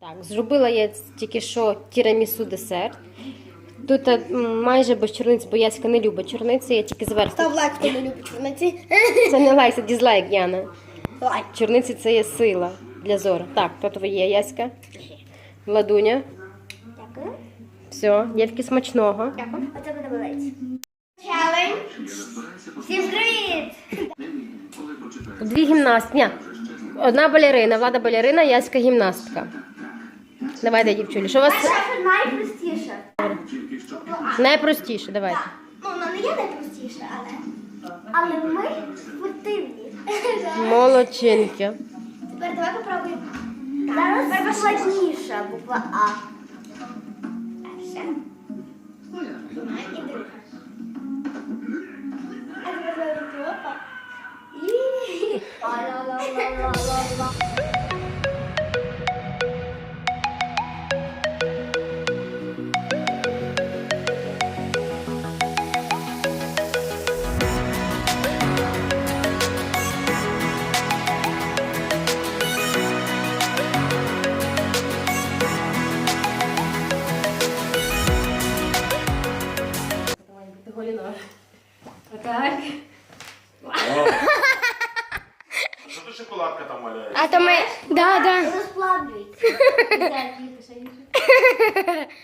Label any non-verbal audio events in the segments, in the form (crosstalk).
Так, зробила я тільки що тірамісу десерт. Тут е, майже без чорниць, бо Яська не любить чорниці, я тільки зверху. Став лайк, хто не любить чорниці. Це не лайк, це дізлайк, Яна. Лайк. Чорниці це є сила для зору. Так, то твоє Яська. Ладуня. Дякую. Все, дівки смачного. Дякую. Оце буде велиць. Челендж. Всім привіт! Дві гімнастки. Одна балерина, влада балерина, Яська гімнастка. Давайте, дівчулі, що у вас Наша найпростіша. найпростіше? Давайте. Ну, вона не є найпростіша, але. Але ми спортивні. Молодчинки. Тепер давай попробуємо. Зараз складніша буква А. Перша. І (laughs) друга. А тепер робимо опа. І... А-ла-ла-ла-ла-ла-ла. Отак.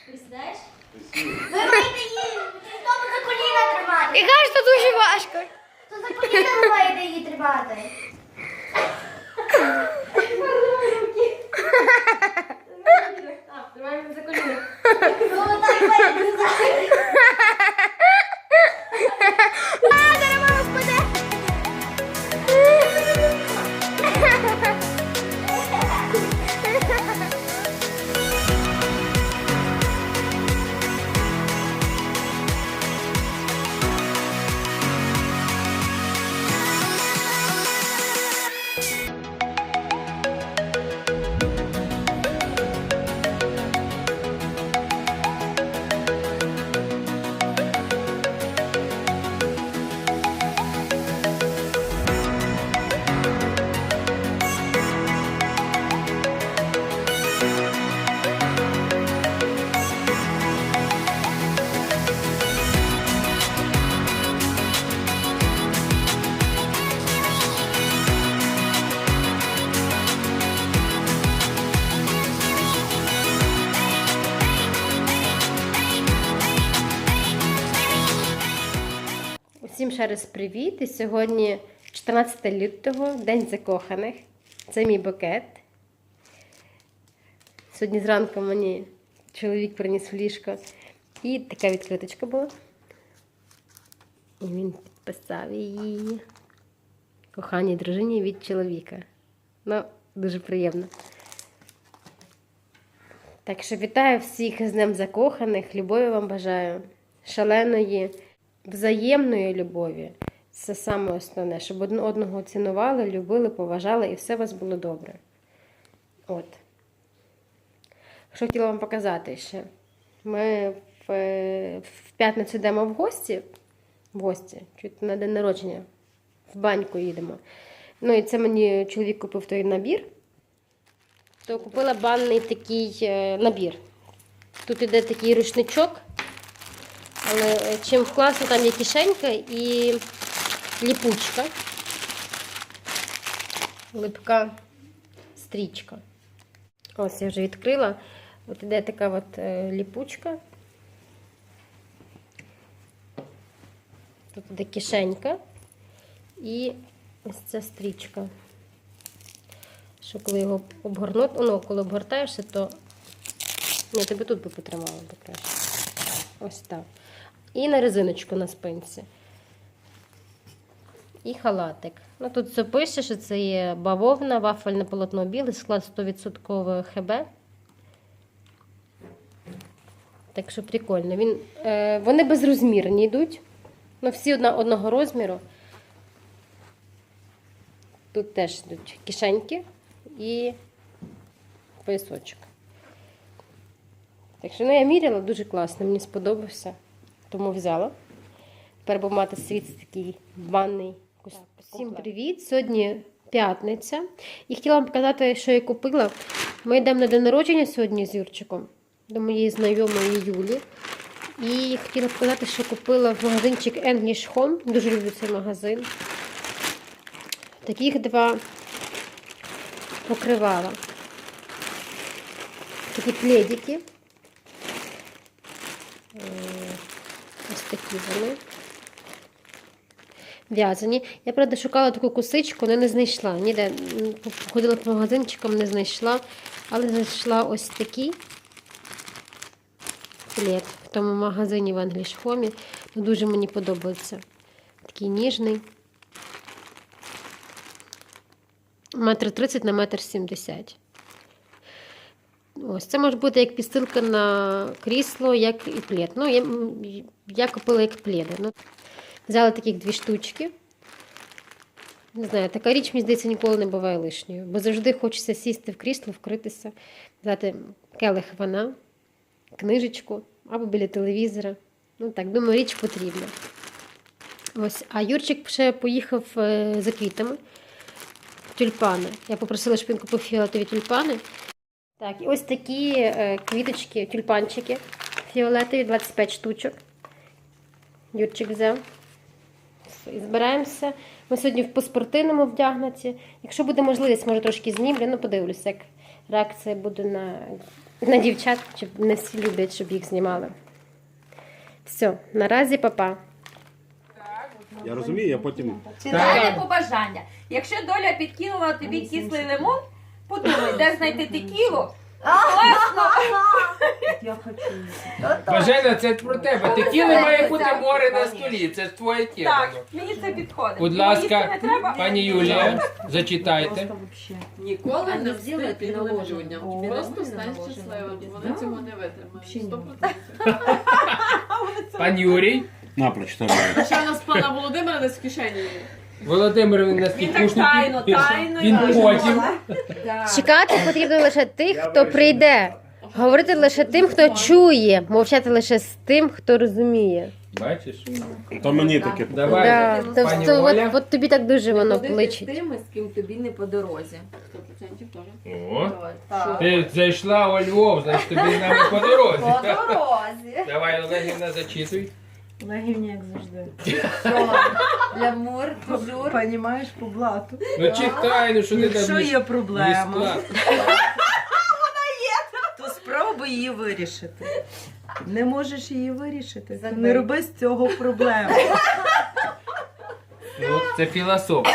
Присідаєш? Ви маєте її хто за коліна тримати. І кажуть, що дуже важко. То за коліна ви маєте її тримати. Так, тримаємо за коліна. Ну, так маєте знати. (laughs) А, зараз мама ще раз привіт. І сьогодні 14 лютого, День закоханих. Це мій букет. Сьогодні зранку мені чоловік приніс в ліжко. І така відкриточка була. І він підписав її коханій дружині від чоловіка. Ну, дуже приємно. Так що вітаю всіх з Днем закоханих. Любові вам бажаю. Шаленої, взаємної любові. Це саме основне, щоб одного цінували, любили, поважали і все у вас було добре. От. Що хотіла вам показати ще? Ми в, в п'ятницю йдемо в гості. В гості, чуть на день народження. В баньку їдемо. Ну і це мені чоловік купив той набір. То купила банний такий е, набір. Тут іде такий рушничок, але чим класно, там є кишенька і ліпучка. Липка стрічка. Ось я вже відкрила. От іде така от е, ліпучка. Тут іде кишенька і ось ця стрічка. Що коли його обгорнути, ну, коли обгортаєшся, то. Ні, тебе тут би потримала би краще. Ось так. І на резиночку на спинці. І халатик. Ну, тут все пише, що це є бавовна, вафельне полотно біле, склад 100% ХБ. Так що прикольно. Він, е, вони безрозмірні йдуть. Ну, всі одна, одного розміру. Тут теж йдуть кишеньки і поясочок. Так що ну, я міряла, дуже класно, мені сподобався, тому взяла. Тепер буду мати світ такий ванний. Всім привіт! Сьогодні п'ятниця. І хотіла вам показати, що я купила. Ми йдемо на день народження сьогодні з Юрчиком до моєї знайомої Юлі. І хотіла показати, що купила в магазинчик English Home. Дуже люблю цей магазин. Таких два покривала. Такі пледики. Такі вони. В'язані. Я, правда, шукала таку косичку, але не знайшла. Ніде ходила по магазинчикам, не знайшла. Але знайшла ось такий плед в тому магазині в English. Ну, Дуже мені подобається. Такий ніжний. Метр тридцять на метр сімдесят. Ось це може бути як підстилка на крісло, як і плед. Ну, я, я купила як пледи. Ну, взяла таких дві штучки. Не знаю, така річ, мені здається, ніколи не буває лишньою. Бо завжди хочеться сісти в крісло, вкритися, взяти келих вина, книжечку або біля телевізора. Ну так, думаю, річ потрібна. Ось, а Юрчик ще поїхав е, за квітами. Тюльпани. Я попросила, щоб він купив фіолетові тюльпани. Так, і ось такі е, квіточки, тюльпанчики фіолетові, 25 штучок. Юрчик взяв. І збираємося. Ми сьогодні в поспортивному вдягнуті. Якщо буде можливість, може трошки знімлю, ну подивлюся, як реакція буде на, на дівчат, щоб не всі люблять, щоб їх знімали. Все, наразі папа. Я розумію, я потім. Фінальне побажання. Якщо доля підкинула тобі кислий лимон, подумай, де знайти текілу. Класно! Бажена, це про тебе. Текіли має бути море на столі. Це ж твоє тіло. Так, мені це підходить. Будь ласка, пані Юлія, зачитайте. Ніколи не встиг на людям. Просто стань щасливим. Вони цього не витримають. 100%. Пан Юрій. На, прочитай. А ще у нас пана Володимира десь в кишені. Володимир він нас Він так тайно, тайно. Він йде. потім. Чекати потрібно лише тих, хто прийде. Говорити лише тим, хто чує, мовчати лише з тим, хто розуміє. Бачиш? То мені таке. Давай, Да, то, пані то, Оля. от, от тобі так дуже воно Ходити з тими, з ким тобі не по дорозі. 100% теж. О, Так. ти зайшла у Львов, значить тобі з нами по дорозі. По дорозі. Давай, Олегівна, зачитуй. Легівні, як завжди. Лямур, тужур. Понімаєш по блату. Ну читай, ну що ти Якщо там є проблема, то спробуй її вирішити. Не можеш її вирішити, то не роби з цього проблему. Ну, це філософ.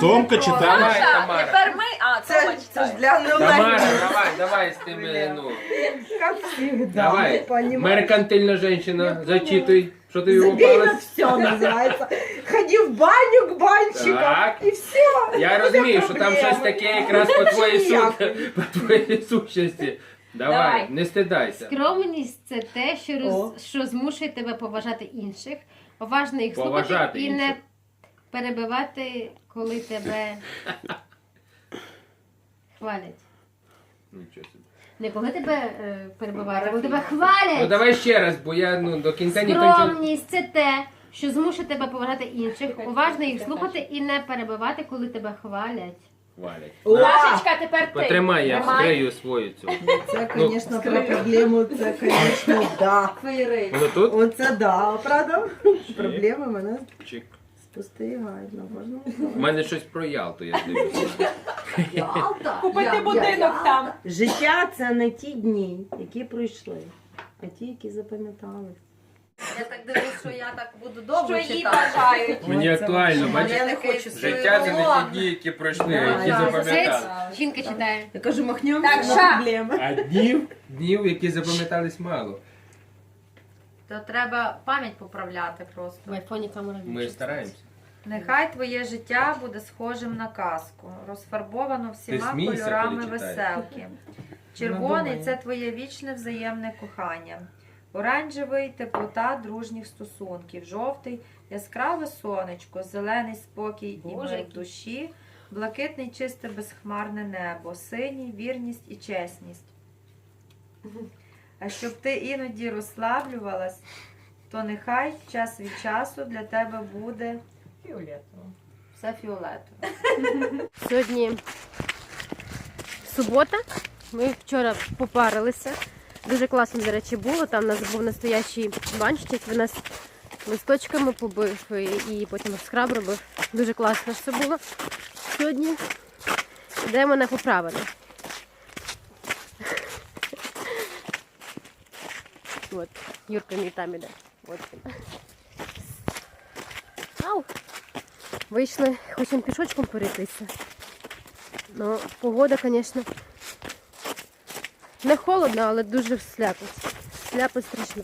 Томка читає. Давай, Тамара. тепер ми, а, Це, це ж для Тамара, давай, давай з тими, ну. Давай. Меркантильна жінка, зачитуй. Що тобі Забій на попалось? все називається. Ході в баню к банщикам Так. і все. Я розумію, що там щось таке якраз по твоїй суть, по твоїй сущності. Давай, Давай. не стидайся. Скромність це те, що, роз- що змушує тебе поважати інших, поважно їх Поважати слухати і не перебивати, коли тебе (laughs) хвалять. Нічого собі. Не коли тебе е, перебивають, а коли тебе хвалять. Ну давай ще раз, бо я ну до кінця ніхто нічого. Скромність це те, що змушує тебе поважати інших, уважно їх слухати і не перебивати, коли тебе хвалять. Валять. Машечка, тепер ти. Потримай, я Тримай. вскрию свою цю. Це, Ну, звісно, про проблему, це, звісно, да. Воно тут? Оце да, правда? Проблеми мене Чик. Спостерігають на кожному У мене щось про Ялту, я дивлюся. Купити будинок там. Життя це не ті дні, які пройшли, а ті, які запам'ятались. Я так дивлюсь, що я так буду довго Що їй читати. бажають. Мені актуально, Я не хочу Життя це не ті дні, які пройшли, які Да, запам'ятали. Жінка читає. Я кажу, махнемося Так, на ша. проблеми. А днів, днів, які запам'ятались мало. То треба пам'ять поправляти просто. В айфоні камера. Ми стараємося. Нехай твоє життя буде схожим на казку, розфарбовано всіма смійся, кольорами коли читаєш. веселки. Червоний це твоє вічне взаємне кохання. Оранжевий теплота дружніх стосунків, жовтий яскраве сонечко, зелений спокій і Боже, мир в який. душі, блакитний чисте безхмарне небо, синій вірність і чесність. А щоб ти іноді розслаблювалась, то нехай час від часу для тебе буде фіолетово. все фіолетове. (laughs) Сьогодні субота. Ми вчора попарилися. Дуже класно, до речі, було. Там у нас був настоящий банщик, він нас листочками побив і, і потім скраб робив. Дуже класно все було. Сьогодні йдемо на поправини. От, Юрка мій там іде. От він. Ау! Вийшли, хочемо пішочком перейтися. Ну, погода, звісно, не холодно, але дуже сляпить. Сляпить страшно.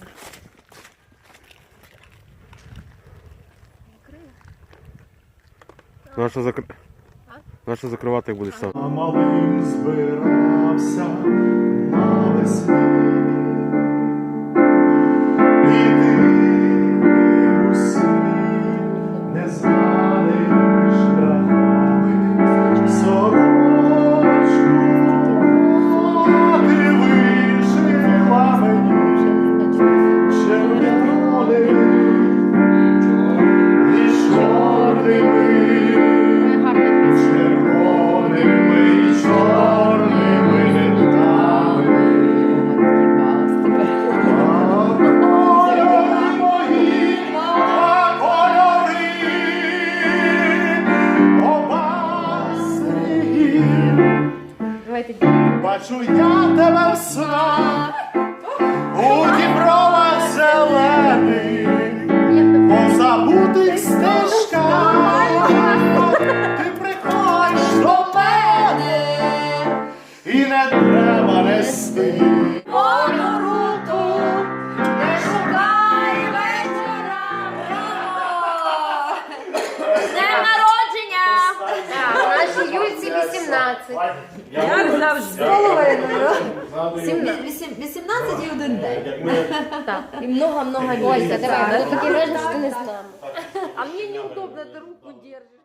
Нащо закр... Нащо закривати, як будеш сам? А малим збирався навесні. І ти усі незнаними Давайте Бачу я тебе в снах, 18. Як завжди. 18 і один день. І много-много Ольга, давай, бо такі враження, що ти не з. А мені неудобно, ти руку держиш.